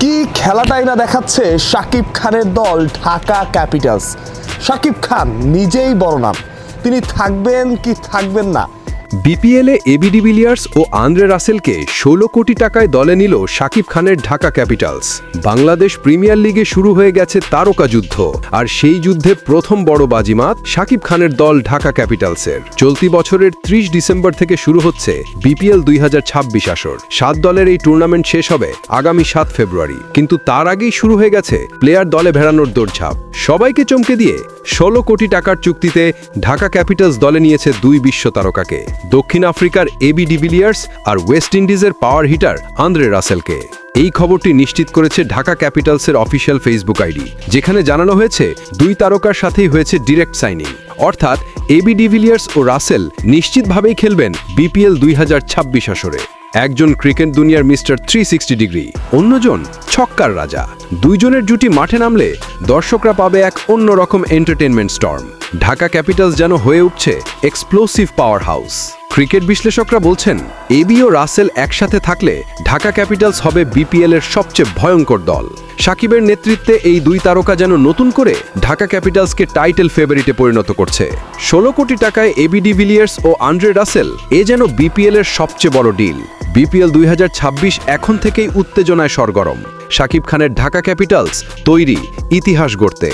কি খেলাটাই না দেখাচ্ছে সাকিব খানের দল ঢাকা ক্যাপিটালস। সাকিব খান নিজেই বড় নাম। তিনি থাকবেন কি থাকবেন না। বিপিএলে এবি ডিভিলিয়ার্স ও আন্দ্রে রাসেলকে ষোলো কোটি টাকায় দলে নিল শাকিব খানের ঢাকা ক্যাপিটালস। বাংলাদেশ প্রিমিয়ার লিগে শুরু হয়ে গেছে তারকা যুদ্ধ, আর সেই যুদ্ধে প্রথম বড় বাজিমাত শাকিব খানের দল ঢাকা ক্যাপিটালসের। চলতি বছরের ত্রিশ ডিসেম্বর থেকে শুরু হচ্ছে বিপিএল দুই হাজার ছাব্বিশ আসর। সাত দলের এই টুর্নামেন্ট শেষ হবে আগামী সাত ফেব্রুয়ারি। কিন্তু তার আগেই শুরু হয়ে গেছে প্লেয়ার দলে ভেড়ানোর দৌড়ঝাঁপ। সবাইকে চমকে দিয়ে ষোলো কোটি টাকার চুক্তিতে ঢাকা ক্যাপিটালস দলে নিয়েছে দুই বিশ্ব তারকাকে। দক্ষিণ আফ্রিকার এবি ডিভিলিয়ার্স আর ওয়েস্ট ইন্ডিজের পাওয়ার হিটার আন্দ্রে রাসেলকে এই খবরটি নিশ্চিত করেছে ঢাকা ক্যাপিটালসের অফিসিয়াল ফেসবুক আইডি যেখানে জানানো হয়েছে দুই তারকার সাথেই হয়েছে ডিরেক্ট সাইনিং অর্থাৎ এবি ডিভিলিয়ার্স ও রাসেল নিশ্চিতভাবেই খেলবেন বিপিএল দুই হাজার ছাব্বিশ আসরে। একজন ক্রিকেট দুনিয়ার মিস্টার থ্রি ডিগ্রি, অন্যজন ছক্কার রাজা। দুইজনের জুটি মাঠে নামলে দর্শকরা পাবে এক অন্যরকম এন্টারটেনমেন্ট স্টর্ম ঢাকা ক্যাপিটালস যেন হয়ে উঠছে এক্সপ্লোসিভ পাওয়ার হাউস ক্রিকেট বিশ্লেষকরা বলছেন এবি ও রাসেল একসাথে থাকলে ঢাকা ক্যাপিটালস হবে বিপিএল এর সবচেয়ে ভয়ঙ্কর দল। সাকিবের নেতৃত্বে এই দুই তারকা যেন নতুন করে ঢাকা ক্যাপিটালসকে টাইটেল ফেভারিটে পরিণত করছে। ষোলো কোটি টাকায় এবি ডিভিলিয়ার্স ও আন্ড্রে রাসেল এ যেন বিপিএল এর সবচেয়ে বড় ডিল বিপিএল দুই হাজার ছাব্বিশ এখন থেকেই উত্তেজনায় সরগরম। শাকিব খানের ঢাকা ক্যাপিটালস তৈরি ইতিহাস গড়তে।